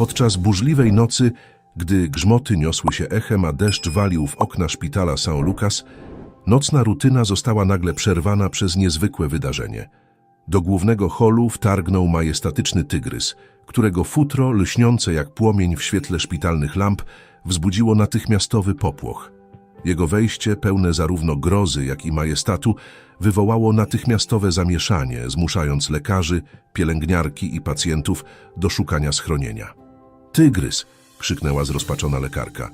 Podczas burzliwej nocy, gdy grzmoty niosły się echem, a deszcz walił w okna szpitala São Lucas, nocna rutyna została nagle przerwana przez niezwykłe wydarzenie. Do głównego holu wtargnął majestatyczny tygrys, którego futro, lśniące jak płomień w świetle szpitalnych lamp, wzbudziło natychmiastowy popłoch. Jego wejście, pełne zarówno grozy, jak i majestatu, wywołało natychmiastowe zamieszanie, zmuszając lekarzy, pielęgniarki i pacjentów do szukania schronienia. Tygrys! krzyknęła zrozpaczona lekarka.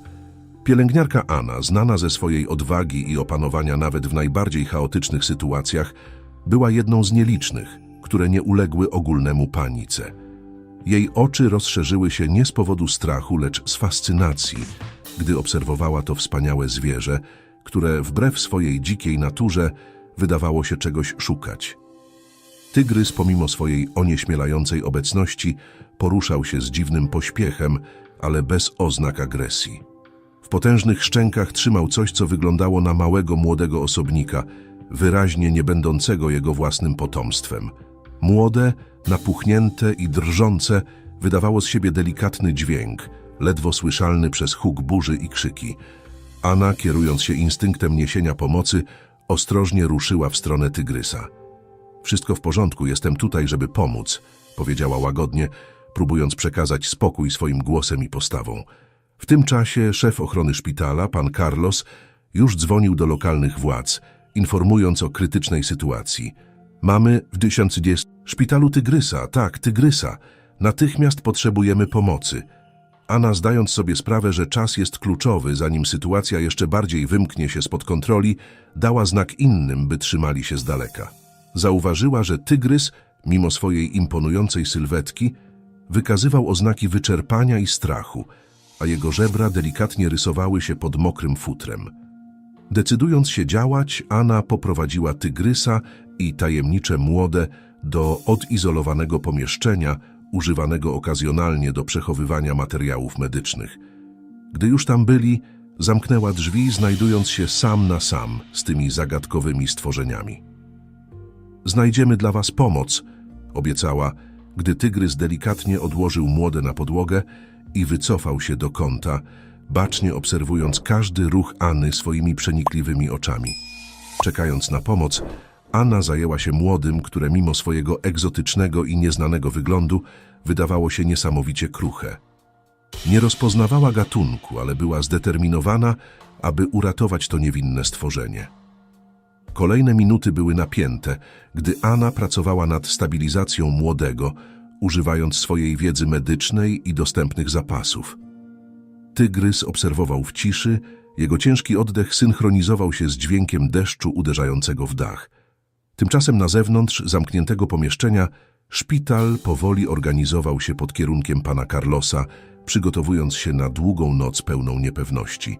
Pielęgniarka Anna, znana ze swojej odwagi i opanowania nawet w najbardziej chaotycznych sytuacjach, była jedną z nielicznych, które nie uległy ogólnemu panice. Jej oczy rozszerzyły się nie z powodu strachu, lecz z fascynacji, gdy obserwowała to wspaniałe zwierzę, które wbrew swojej dzikiej naturze wydawało się czegoś szukać. Tygrys, pomimo swojej onieśmielającej obecności, poruszał się z dziwnym pośpiechem, ale bez oznak agresji. W potężnych szczękach trzymał coś, co wyglądało na małego młodego osobnika, wyraźnie nie będącego jego własnym potomstwem. Młode, napuchnięte i drżące, wydawało z siebie delikatny dźwięk, ledwo słyszalny przez huk burzy i krzyki. Anna, kierując się instynktem niesienia pomocy, ostrożnie ruszyła w stronę tygrysa. Wszystko w porządku, jestem tutaj, żeby pomóc, powiedziała łagodnie, próbując przekazać spokój swoim głosem i postawą. W tym czasie szef ochrony szpitala, pan Carlos, już dzwonił do lokalnych władz, informując o krytycznej sytuacji. Mamy w 1010 szpitalu Tygrysa, tak, Tygrysa. Natychmiast potrzebujemy pomocy. Anna, zdając sobie sprawę, że czas jest kluczowy, zanim sytuacja jeszcze bardziej wymknie się spod kontroli, dała znak innym, by trzymali się z daleka. Zauważyła, że tygrys, mimo swojej imponującej sylwetki, wykazywał oznaki wyczerpania i strachu, a jego żebra delikatnie rysowały się pod mokrym futrem. Decydując się działać, Anna poprowadziła tygrysa i tajemnicze młode do odizolowanego pomieszczenia, używanego okazjonalnie do przechowywania materiałów medycznych. Gdy już tam byli, zamknęła drzwi, znajdując się sam na sam z tymi zagadkowymi stworzeniami. Znajdziemy dla was pomoc, obiecała, gdy tygrys delikatnie odłożył młode na podłogę i wycofał się do kąta, bacznie obserwując każdy ruch Anny swoimi przenikliwymi oczami. Czekając na pomoc, Anna zajęła się młodym, które mimo swojego egzotycznego i nieznanego wyglądu wydawało się niesamowicie kruche. Nie rozpoznawała gatunku, ale była zdeterminowana, aby uratować to niewinne stworzenie. Kolejne minuty były napięte, gdy Anna pracowała nad stabilizacją młodego, używając swojej wiedzy medycznej i dostępnych zapasów. Tygrys obserwował w ciszy, jego ciężki oddech synchronizował się z dźwiękiem deszczu uderzającego w dach. Tymczasem na zewnątrz zamkniętego pomieszczenia szpital powoli organizował się pod kierunkiem pana Carlosa, przygotowując się na długą noc pełną niepewności.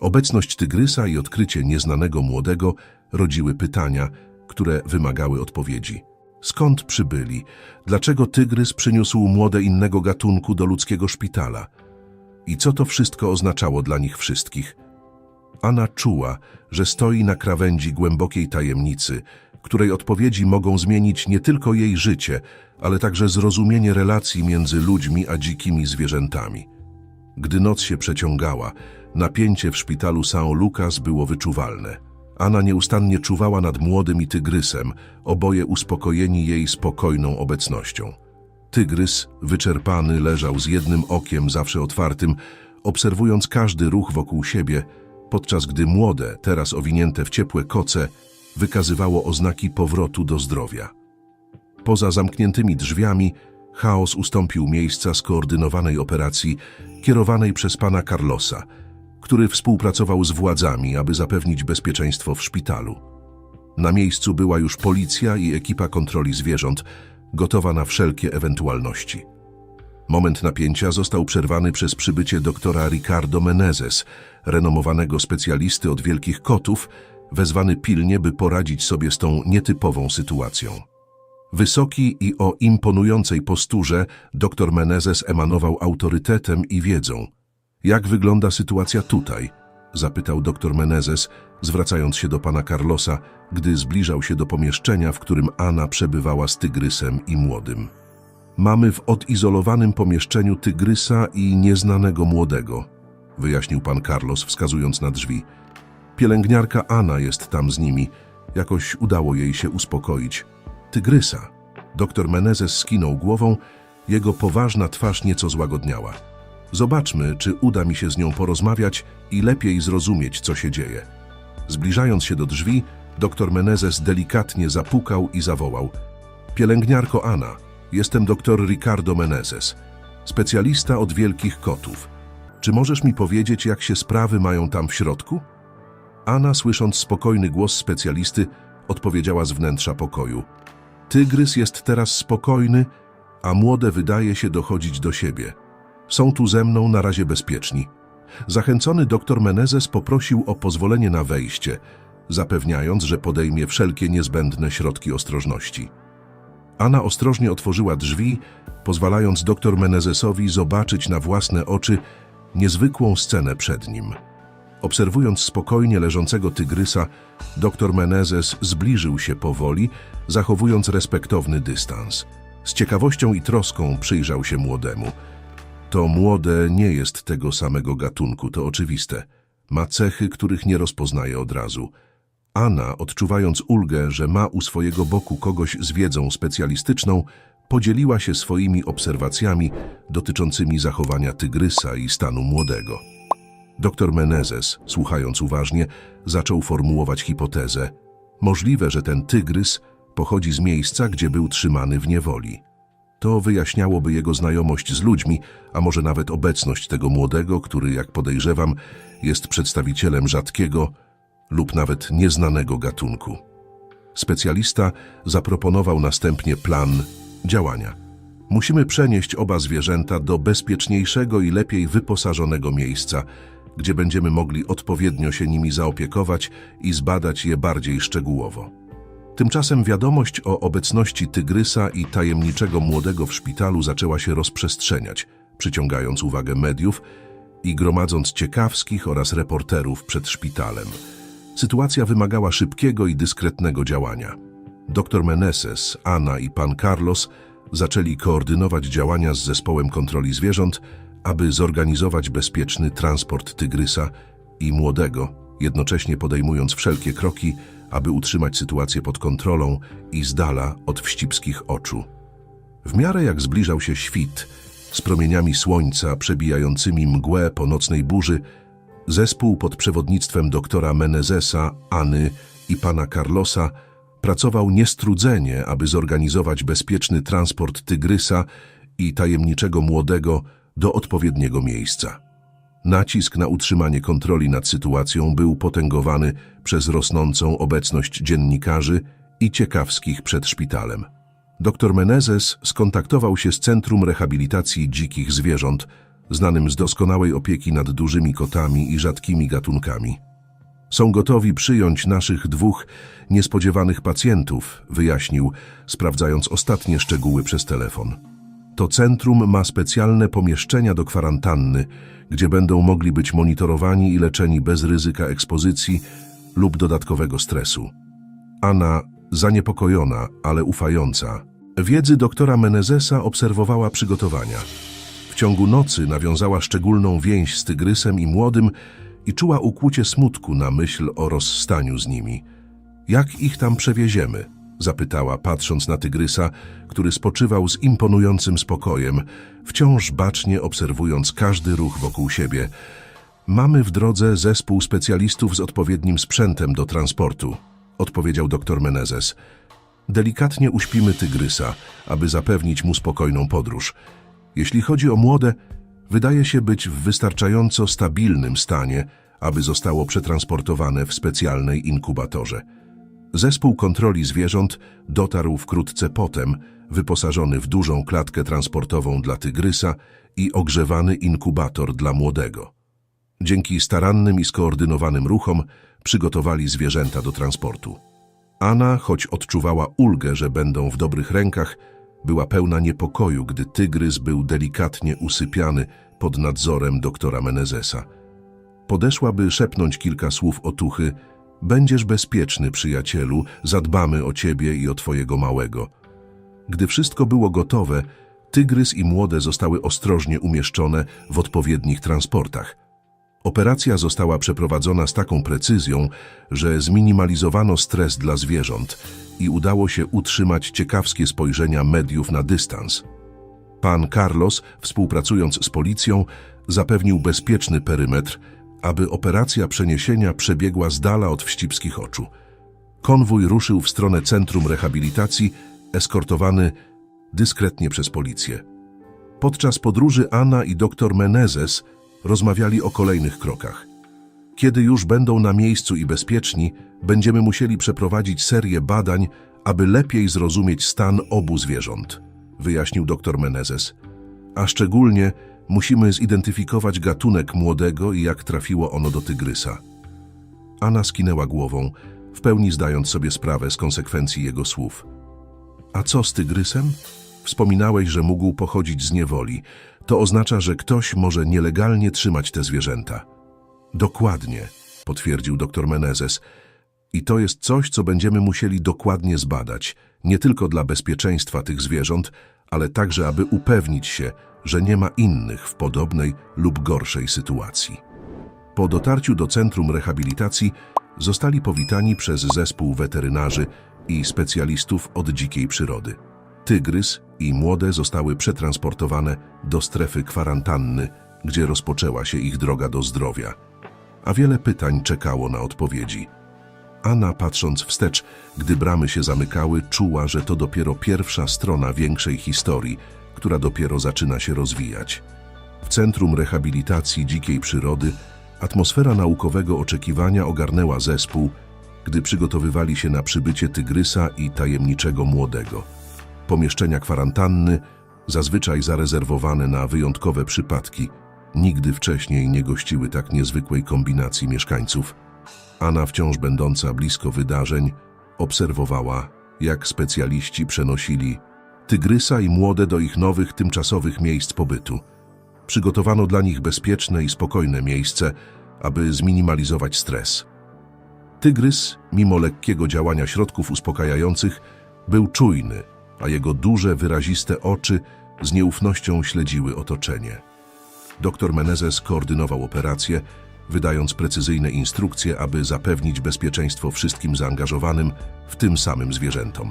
Obecność tygrysa i odkrycie nieznanego młodego rodziły pytania, które wymagały odpowiedzi. Skąd przybyli? Dlaczego tygrys przyniósł młode innego gatunku do ludzkiego szpitala? I co to wszystko oznaczało dla nich wszystkich? Anna czuła, że stoi na krawędzi głębokiej tajemnicy, której odpowiedzi mogą zmienić nie tylko jej życie, ale także zrozumienie relacji między ludźmi a dzikimi zwierzętami. Gdy noc się przeciągała, napięcie w szpitalu São Lucas było wyczuwalne. Anna nieustannie czuwała nad młodym i tygrysem, oboje uspokojeni jej spokojną obecnością. Tygrys, wyczerpany, leżał z jednym okiem zawsze otwartym, obserwując każdy ruch wokół siebie, podczas gdy młode, teraz owinięte w ciepłe koce, wykazywało oznaki powrotu do zdrowia. Poza zamkniętymi drzwiami, chaos ustąpił miejsca skoordynowanej operacji kierowanej przez pana Carlosa, który współpracował z władzami, aby zapewnić bezpieczeństwo w szpitalu. Na miejscu była już policja i ekipa kontroli zwierząt, gotowa na wszelkie ewentualności. Moment napięcia został przerwany przez przybycie doktora Ricardo Menezes, renomowanego specjalisty od wielkich kotów, wezwany pilnie, by poradzić sobie z tą nietypową sytuacją. Wysoki i o imponującej posturze, dr Menezes emanował autorytetem i wiedzą. Jak wygląda sytuacja tutaj? zapytał dr Menezes, zwracając się do pana Carlosa, gdy zbliżał się do pomieszczenia, w którym Anna przebywała z tygrysem i młodym. Mamy w odizolowanym pomieszczeniu tygrysa i nieznanego młodego, wyjaśnił pan Carlos, wskazując na drzwi. Pielęgniarka Anna jest tam z nimi. Jakoś udało jej się uspokoić. Tygrysa. Doktor Menezes skinął głową, jego poważna twarz nieco złagodniała. Zobaczmy, czy uda mi się z nią porozmawiać i lepiej zrozumieć, co się dzieje. Zbliżając się do drzwi, doktor Menezes delikatnie zapukał i zawołał. Pielęgniarko Anna, jestem doktor Ricardo Menezes, specjalista od wielkich kotów. Czy możesz mi powiedzieć, jak się sprawy mają tam w środku? Anna, słysząc spokojny głos specjalisty, odpowiedziała z wnętrza pokoju. Tygrys jest teraz spokojny, a młode wydaje się dochodzić do siebie. Są tu ze mną na razie bezpieczni. Zachęcony doktor Menezes poprosił o pozwolenie na wejście, zapewniając, że podejmie wszelkie niezbędne środki ostrożności. Anna ostrożnie otworzyła drzwi, pozwalając doktor Menezesowi zobaczyć na własne oczy niezwykłą scenę przed nim. Obserwując spokojnie leżącego tygrysa, doktor Menezes zbliżył się powoli, zachowując respektowny dystans. Z ciekawością i troską przyjrzał się młodemu. To młode nie jest tego samego gatunku, to oczywiste. Ma cechy, których nie rozpoznaje od razu. Anna, odczuwając ulgę, że ma u swojego boku kogoś z wiedzą specjalistyczną, podzieliła się swoimi obserwacjami dotyczącymi zachowania tygrysa i stanu młodego. Doktor Menezes, słuchając uważnie, zaczął formułować hipotezę. Możliwe, że ten tygrys pochodzi z miejsca, gdzie był trzymany w niewoli. To wyjaśniałoby jego znajomość z ludźmi, a może nawet obecność tego młodego, który, jak podejrzewam, jest przedstawicielem rzadkiego lub nawet nieznanego gatunku. Specjalista zaproponował następnie plan działania. Musimy przenieść oba zwierzęta do bezpieczniejszego i lepiej wyposażonego miejsca, gdzie będziemy mogli odpowiednio się nimi zaopiekować i zbadać je bardziej szczegółowo. Tymczasem wiadomość o obecności tygrysa i tajemniczego młodego w szpitalu zaczęła się rozprzestrzeniać, przyciągając uwagę mediów i gromadząc ciekawskich oraz reporterów przed szpitalem. Sytuacja wymagała szybkiego i dyskretnego działania. Dr Meneses, Anna i pan Carlos zaczęli koordynować działania z zespołem kontroli zwierząt, aby zorganizować bezpieczny transport tygrysa i młodego, jednocześnie podejmując wszelkie kroki, aby utrzymać sytuację pod kontrolą i z dala od wścibskich oczu. W miarę jak zbliżał się świt, z promieniami słońca przebijającymi mgłę po nocnej burzy, zespół pod przewodnictwem doktora Menezesa, Any i pana Carlosa pracował niestrudzenie, aby zorganizować bezpieczny transport tygrysa i tajemniczego młodego do odpowiedniego miejsca. Nacisk na utrzymanie kontroli nad sytuacją był potęgowany przez rosnącą obecność dziennikarzy i ciekawskich przed szpitalem. Dr Menezes skontaktował się z Centrum Rehabilitacji Dzikich Zwierząt, znanym z doskonałej opieki nad dużymi kotami i rzadkimi gatunkami. Są gotowi przyjąć naszych dwóch niespodziewanych pacjentów, wyjaśnił, sprawdzając ostatnie szczegóły przez telefon. To centrum ma specjalne pomieszczenia do kwarantanny, gdzie będą mogli być monitorowani i leczeni bez ryzyka ekspozycji lub dodatkowego stresu. Anna, zaniepokojona, ale ufająca, wiedzy doktora Menezesa obserwowała przygotowania. W ciągu nocy nawiązała szczególną więź z tygrysem i młodym i czuła ukłucie smutku na myśl o rozstaniu z nimi. Jak ich tam przewieziemy? Zapytała, patrząc na tygrysa, który spoczywał z imponującym spokojem, wciąż bacznie obserwując każdy ruch wokół siebie. Mamy w drodze zespół specjalistów z odpowiednim sprzętem do transportu, odpowiedział dr Menezes. Delikatnie uśpimy tygrysa, aby zapewnić mu spokojną podróż. Jeśli chodzi o młode, wydaje się być w wystarczająco stabilnym stanie, aby zostało przetransportowane w specjalnej inkubatorze. Zespół kontroli zwierząt dotarł wkrótce potem, wyposażony w dużą klatkę transportową dla tygrysa i ogrzewany inkubator dla młodego. Dzięki starannym i skoordynowanym ruchom przygotowali zwierzęta do transportu. Anna, choć odczuwała ulgę, że będą w dobrych rękach, była pełna niepokoju, gdy tygrys był delikatnie usypiany pod nadzorem doktora Menezesa. Podeszła, by szepnąć kilka słów otuchy. Będziesz bezpieczny, przyjacielu, zadbamy o ciebie i o twojego małego. Gdy wszystko było gotowe, Tygrys i młode zostały ostrożnie umieszczone w odpowiednich transportach. Operacja została przeprowadzona z taką precyzją, że zminimalizowano stres dla zwierząt i udało się utrzymać ciekawskie spojrzenia mediów na dystans. Pan Carlos, współpracując z policją, zapewnił bezpieczny perymetr, aby operacja przeniesienia przebiegła z dala od wścibskich oczu. Konwój ruszył w stronę centrum rehabilitacji, eskortowany dyskretnie przez policję. Podczas podróży Anna i dr Menezes rozmawiali o kolejnych krokach. Kiedy już będą na miejscu i bezpieczni, będziemy musieli przeprowadzić serię badań, aby lepiej zrozumieć stan obu zwierząt, wyjaśnił dr Menezes. A szczególnie musimy zidentyfikować gatunek młodego i jak trafiło ono do tygrysa. Anna skinęła głową, w pełni zdając sobie sprawę z konsekwencji jego słów. A co z tygrysem? Wspominałeś, że mógł pochodzić z niewoli. To oznacza, że ktoś może nielegalnie trzymać te zwierzęta. Dokładnie, potwierdził dr Menezes. I to jest coś, co będziemy musieli dokładnie zbadać, nie tylko dla bezpieczeństwa tych zwierząt, ale także, aby upewnić się, że nie ma innych w podobnej lub gorszej sytuacji. Po dotarciu do centrum rehabilitacji zostali powitani przez zespół weterynarzy i specjalistów od dzikiej przyrody. Tygrys i młode zostały przetransportowane do strefy kwarantanny, gdzie rozpoczęła się ich droga do zdrowia. A wiele pytań czekało na odpowiedzi. Anna, patrząc wstecz, gdy bramy się zamykały, czuła, że to dopiero pierwsza strona większej historii, która dopiero zaczyna się rozwijać. W Centrum Rehabilitacji Dzikiej Przyrody atmosfera naukowego oczekiwania ogarnęła zespół, gdy przygotowywali się na przybycie tygrysa i tajemniczego młodego. Pomieszczenia kwarantanny, zazwyczaj zarezerwowane na wyjątkowe przypadki, nigdy wcześniej nie gościły tak niezwykłej kombinacji mieszkańców. Anna, wciąż będąca blisko wydarzeń, obserwowała, jak specjaliści przenosili tygrysa i młode do ich nowych, tymczasowych miejsc pobytu. Przygotowano dla nich bezpieczne i spokojne miejsce, aby zminimalizować stres. Tygrys, mimo lekkiego działania środków uspokajających, był czujny, a jego duże, wyraziste oczy z nieufnością śledziły otoczenie. Doktor Menezes koordynował operację, wydając precyzyjne instrukcje, aby zapewnić bezpieczeństwo wszystkim zaangażowanym, w tym samym zwierzętom.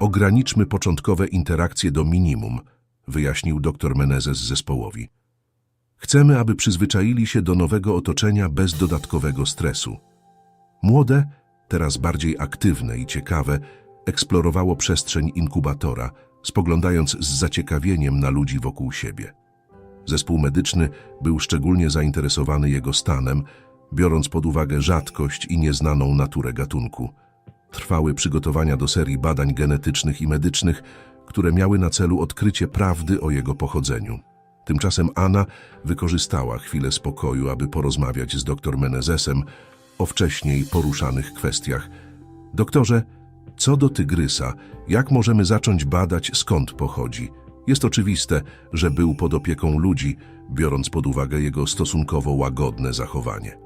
Ograniczmy początkowe interakcje do minimum, wyjaśnił dr Menezes zespołowi. Chcemy, aby przyzwyczaili się do nowego otoczenia bez dodatkowego stresu. Młode, teraz bardziej aktywne i ciekawe, eksplorowało przestrzeń inkubatora, spoglądając z zaciekawieniem na ludzi wokół siebie. Zespół medyczny był szczególnie zainteresowany jego stanem, biorąc pod uwagę rzadkość i nieznaną naturę gatunku. Trwały przygotowania do serii badań genetycznych i medycznych, które miały na celu odkrycie prawdy o jego pochodzeniu. Tymczasem Anna wykorzystała chwilę spokoju, aby porozmawiać z dr Menezesem o wcześniej poruszanych kwestiach. Doktorze, co do tygrysa, jak możemy zacząć badać skąd pochodzi? Jest oczywiste, że był pod opieką ludzi, biorąc pod uwagę jego stosunkowo łagodne zachowanie.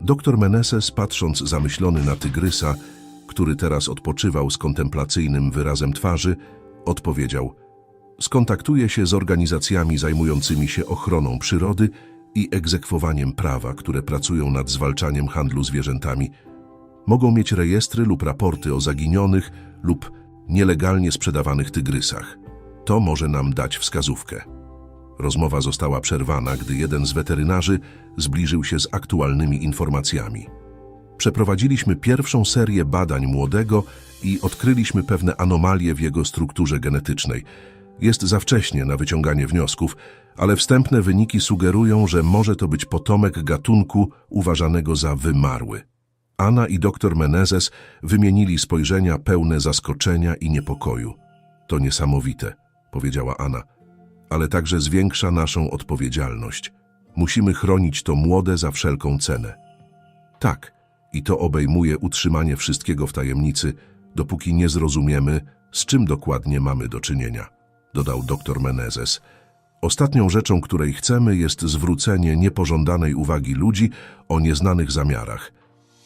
Doktor Meneses, patrząc zamyślony na tygrysa, który teraz odpoczywał z kontemplacyjnym wyrazem twarzy, odpowiedział: Skontaktuję się z organizacjami zajmującymi się ochroną przyrody i egzekwowaniem prawa, które pracują nad zwalczaniem handlu zwierzętami. Mogą mieć rejestry lub raporty o zaginionych lub nielegalnie sprzedawanych tygrysach. To może nam dać wskazówkę. Rozmowa została przerwana, gdy jeden z weterynarzy zbliżył się z aktualnymi informacjami. Przeprowadziliśmy pierwszą serię badań młodego i odkryliśmy pewne anomalie w jego strukturze genetycznej. Jest za wcześnie na wyciąganie wniosków, ale wstępne wyniki sugerują, że może to być potomek gatunku uważanego za wymarły. Anna i dr Menezes wymienili spojrzenia pełne zaskoczenia i niepokoju. To niesamowite, powiedziała Anna, ale także zwiększa naszą odpowiedzialność. Musimy chronić to młode za wszelką cenę. Tak, i to obejmuje utrzymanie wszystkiego w tajemnicy, dopóki nie zrozumiemy, z czym dokładnie mamy do czynienia, dodał dr Menezes. Ostatnią rzeczą, której chcemy, jest zwrócenie niepożądanej uwagi ludzi o nieznanych zamiarach.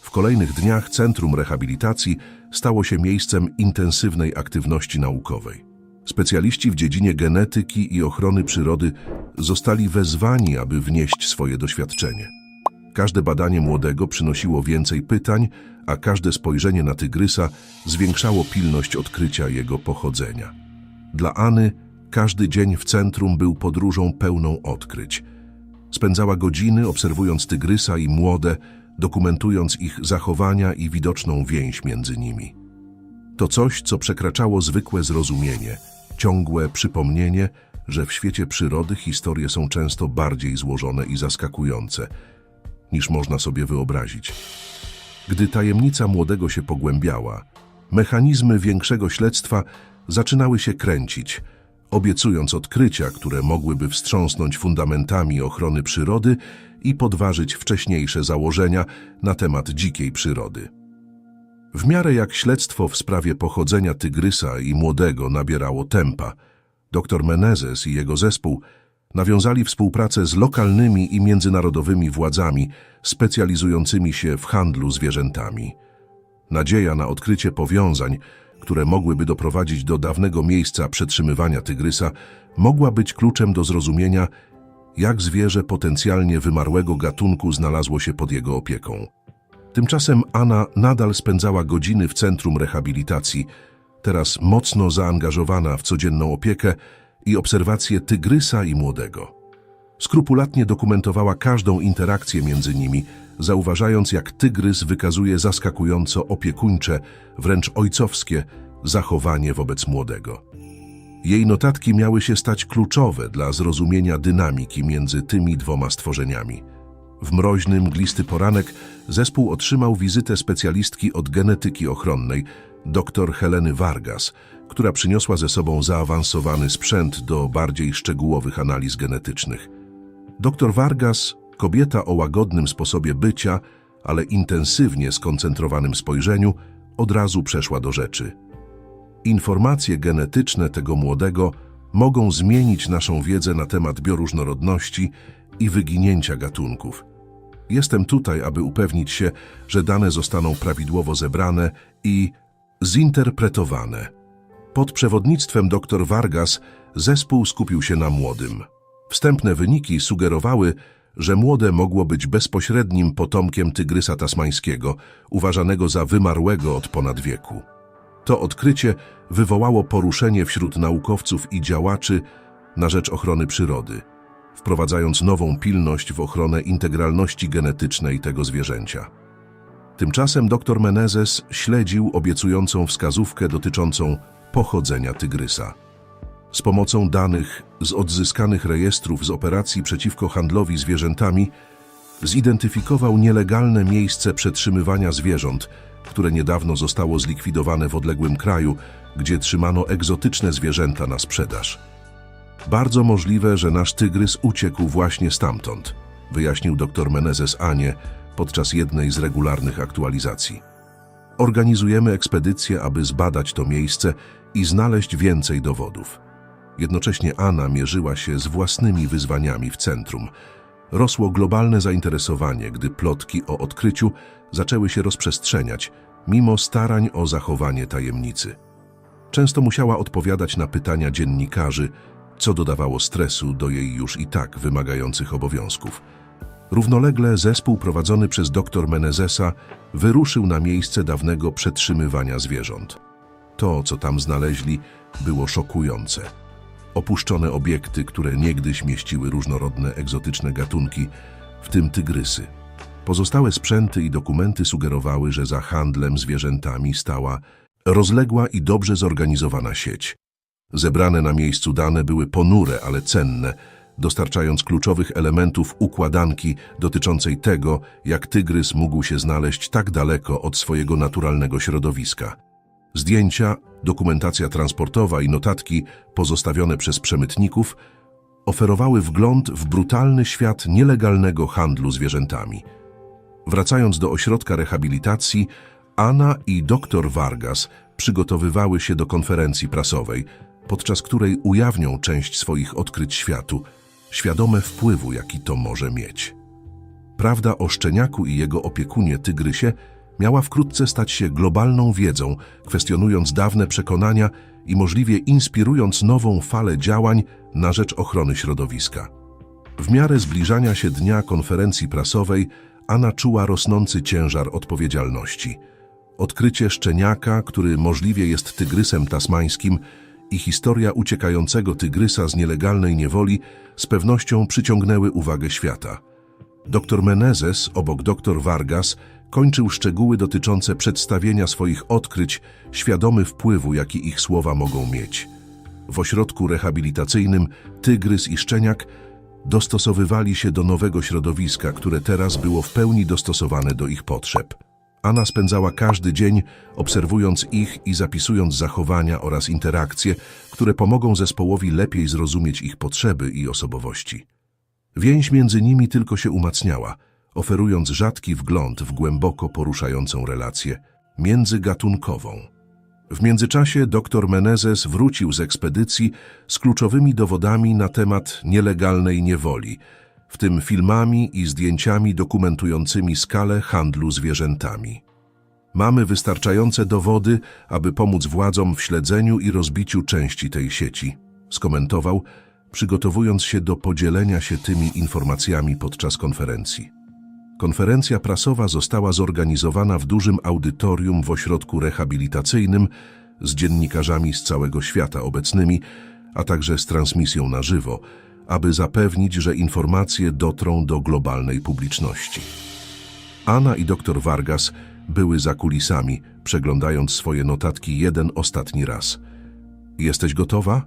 W kolejnych dniach Centrum Rehabilitacji stało się miejscem intensywnej aktywności naukowej. Specjaliści w dziedzinie genetyki i ochrony przyrody zostali wezwani, aby wnieść swoje doświadczenie. Każde badanie młodego przynosiło więcej pytań, a każde spojrzenie na tygrysa zwiększało pilność odkrycia jego pochodzenia. Dla Any każdy dzień w centrum był podróżą pełną odkryć. Spędzała godziny obserwując tygrysa i młode, dokumentując ich zachowania i widoczną więź między nimi. To coś, co przekraczało zwykłe zrozumienie, ciągłe przypomnienie, że w świecie przyrody historie są często bardziej złożone i zaskakujące, niż można sobie wyobrazić. Gdy tajemnica młodego się pogłębiała, mechanizmy większego śledztwa zaczynały się kręcić, obiecując odkrycia, które mogłyby wstrząsnąć fundamentami ochrony przyrody i podważyć wcześniejsze założenia na temat dzikiej przyrody. W miarę jak śledztwo w sprawie pochodzenia tygrysa i młodego nabierało tempa, dr Menezes i jego zespół nawiązali współpracę z lokalnymi i międzynarodowymi władzami specjalizującymi się w handlu zwierzętami. Nadzieja na odkrycie powiązań, które mogłyby doprowadzić do dawnego miejsca przetrzymywania tygrysa, mogła być kluczem do zrozumienia, jak zwierzę potencjalnie wymarłego gatunku znalazło się pod jego opieką. Tymczasem Anna nadal spędzała godziny w centrum rehabilitacji, teraz mocno zaangażowana w codzienną opiekę i obserwację tygrysa i młodego. Skrupulatnie dokumentowała każdą interakcję między nimi, zauważając jak tygrys wykazuje zaskakująco opiekuńcze, wręcz ojcowskie zachowanie wobec młodego. Jej notatki miały się stać kluczowe dla zrozumienia dynamiki między tymi dwoma stworzeniami. W mroźny, mglisty poranek zespół otrzymał wizytę specjalistki od genetyki ochronnej, dr Heleny Vargas, która przyniosła ze sobą zaawansowany sprzęt do bardziej szczegółowych analiz genetycznych. Dr Vargas, kobieta o łagodnym sposobie bycia, ale intensywnie skoncentrowanym spojrzeniu, od razu przeszła do rzeczy. Informacje genetyczne tego młodego mogą zmienić naszą wiedzę na temat bioróżnorodności i wyginięcia gatunków. Jestem tutaj, aby upewnić się, że dane zostaną prawidłowo zebrane i zinterpretowane. Pod przewodnictwem dr Vargas zespół skupił się na młodym. Wstępne wyniki sugerowały, że młode mogło być bezpośrednim potomkiem tygrysa tasmańskiego, uważanego za wymarłego od ponad wieku. To odkrycie wywołało poruszenie wśród naukowców i działaczy na rzecz ochrony przyrody, wprowadzając nową pilność w ochronę integralności genetycznej tego zwierzęcia. Tymczasem dr Menezes śledził obiecującą wskazówkę dotyczącą pochodzenia tygrysa. Z pomocą danych z odzyskanych rejestrów z operacji przeciwko handlowi zwierzętami zidentyfikował nielegalne miejsce przetrzymywania zwierząt, które niedawno zostało zlikwidowane w odległym kraju, gdzie trzymano egzotyczne zwierzęta na sprzedaż. Bardzo możliwe, że nasz tygrys uciekł właśnie stamtąd, wyjaśnił dr Menezes Anie podczas jednej z regularnych aktualizacji. Organizujemy ekspedycję, aby zbadać to miejsce i znaleźć więcej dowodów. Jednocześnie Anna mierzyła się z własnymi wyzwaniami w centrum. Rosło globalne zainteresowanie, gdy plotki o odkryciu zaczęły się rozprzestrzeniać, mimo starań o zachowanie tajemnicy. Często musiała odpowiadać na pytania dziennikarzy, co dodawało stresu do jej już i tak wymagających obowiązków. Równolegle zespół prowadzony przez dr Menezesa wyruszył na miejsce dawnego przetrzymywania zwierząt. To, co tam znaleźli, było szokujące. Opuszczone obiekty, które niegdyś mieściły różnorodne egzotyczne gatunki, w tym tygrysy. Pozostałe sprzęty i dokumenty sugerowały, że za handlem zwierzętami stała rozległa i dobrze zorganizowana sieć. Zebrane na miejscu dane były ponure, ale cenne, dostarczając kluczowych elementów układanki dotyczącej tego, jak tygrys mógł się znaleźć tak daleko od swojego naturalnego środowiska. Zdjęcia, dokumentacja transportowa i notatki pozostawione przez przemytników oferowały wgląd w brutalny świat nielegalnego handlu zwierzętami. Wracając do ośrodka rehabilitacji, Anna i dr Vargas przygotowywały się do konferencji prasowej, podczas której ujawnią część swoich odkryć światu, świadome wpływu, jaki to może mieć. Prawda o szczeniaku i jego opiekunie tygrysie miała wkrótce stać się globalną wiedzą, kwestionując dawne przekonania i możliwie inspirując nową falę działań na rzecz ochrony środowiska. W miarę zbliżania się dnia konferencji prasowej Anna czuła rosnący ciężar odpowiedzialności. Odkrycie szczeniaka, który możliwie jest tygrysem tasmańskim i historia uciekającego tygrysa z nielegalnej niewoli z pewnością przyciągnęły uwagę świata. Dr Menezes obok dr Vargas kończył szczegóły dotyczące przedstawienia swoich odkryć, świadomy wpływu, jaki ich słowa mogą mieć. W ośrodku rehabilitacyjnym Tygrys i Szczeniak dostosowywali się do nowego środowiska, które teraz było w pełni dostosowane do ich potrzeb. Anna spędzała każdy dzień obserwując ich i zapisując zachowania oraz interakcje, które pomogą zespołowi lepiej zrozumieć ich potrzeby i osobowości. Więź między nimi tylko się umacniała, oferując rzadki wgląd w głęboko poruszającą relację międzygatunkową. W międzyczasie dr Menezes wrócił z ekspedycji z kluczowymi dowodami na temat nielegalnej niewoli, w tym filmami i zdjęciami dokumentującymi skalę handlu zwierzętami. Mamy wystarczające dowody, aby pomóc władzom w śledzeniu i rozbiciu części tej sieci, skomentował, przygotowując się do podzielenia się tymi informacjami podczas konferencji. Konferencja prasowa została zorganizowana w dużym audytorium w ośrodku rehabilitacyjnym z dziennikarzami z całego świata obecnymi, a także z transmisją na żywo, aby zapewnić, że informacje dotrą do globalnej publiczności. Anna i dr Vargas były za kulisami, przeglądając swoje notatki jeden ostatni raz. Jesteś gotowa?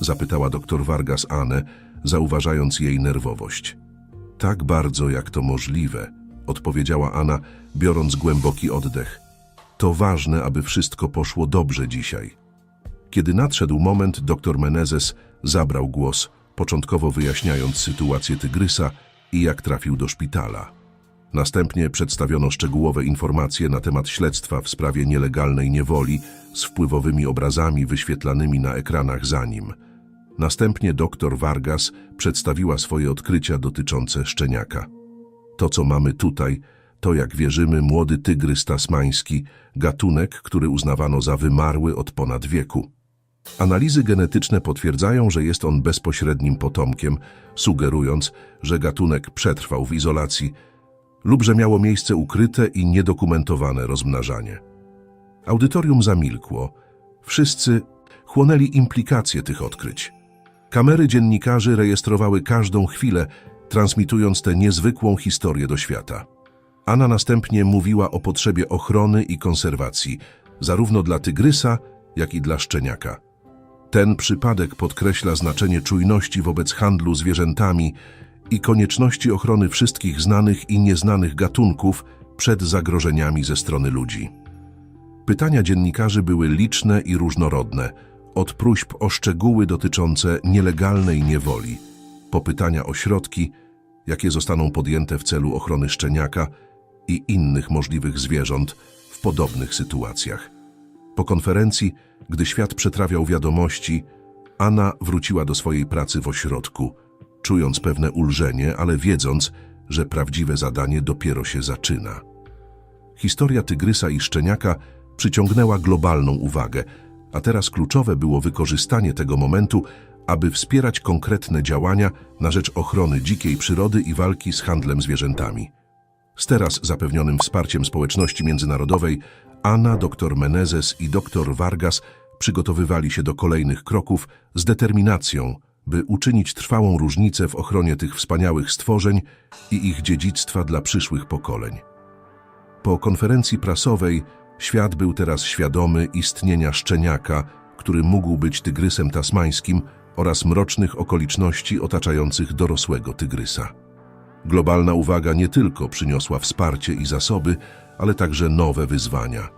zapytała dr Vargas Anę, zauważając jej nerwowość. Tak bardzo, jak to możliwe, odpowiedziała Anna, biorąc głęboki oddech. To ważne, aby wszystko poszło dobrze dzisiaj. Kiedy nadszedł moment, dr Menezes zabrał głos, początkowo wyjaśniając sytuację tygrysa i jak trafił do szpitala. Następnie przedstawiono szczegółowe informacje na temat śledztwa w sprawie nielegalnej niewoli z wpływowymi obrazami wyświetlanymi na ekranach za nim. Następnie dr Vargas przedstawiła swoje odkrycia dotyczące szczeniaka. To, co mamy tutaj, to, jak wierzymy, młody tygrys tasmański, gatunek, który uznawano za wymarły od ponad wieku. Analizy genetyczne potwierdzają, że jest on bezpośrednim potomkiem, sugerując, że gatunek przetrwał w izolacji lub że miało miejsce ukryte i niedokumentowane rozmnażanie. Audytorium zamilkło. Wszyscy chłonęli implikacje tych odkryć. Kamery dziennikarzy rejestrowały każdą chwilę, transmitując tę niezwykłą historię do świata. Anna następnie mówiła o potrzebie ochrony i konserwacji, zarówno dla tygrysa, jak i dla szczeniaka. Ten przypadek podkreśla znaczenie czujności wobec handlu zwierzętami i konieczności ochrony wszystkich znanych i nieznanych gatunków przed zagrożeniami ze strony ludzi. Pytania dziennikarzy były liczne i różnorodne, od próśb o szczegóły dotyczące nielegalnej niewoli, po pytania o środki, jakie zostaną podjęte w celu ochrony szczeniaka i innych możliwych zwierząt w podobnych sytuacjach. Po konferencji, gdy świat przetrawiał wiadomości, Anna wróciła do swojej pracy w ośrodku, czując pewne ulżenie, ale wiedząc, że prawdziwe zadanie dopiero się zaczyna. Historia tygrysa i szczeniaka przyciągnęła globalną uwagę, a teraz kluczowe było wykorzystanie tego momentu, aby wspierać konkretne działania na rzecz ochrony dzikiej przyrody i walki z handlem zwierzętami. Z teraz zapewnionym wsparciem społeczności międzynarodowej Anna, dr Menezes i dr Vargas przygotowywali się do kolejnych kroków z determinacją, by uczynić trwałą różnicę w ochronie tych wspaniałych stworzeń i ich dziedzictwa dla przyszłych pokoleń. Po konferencji prasowej świat był teraz świadomy istnienia szczeniaka, który mógł być tygrysem tasmańskim oraz mrocznych okoliczności otaczających dorosłego tygrysa. Globalna uwaga nie tylko przyniosła wsparcie i zasoby, ale także nowe wyzwania.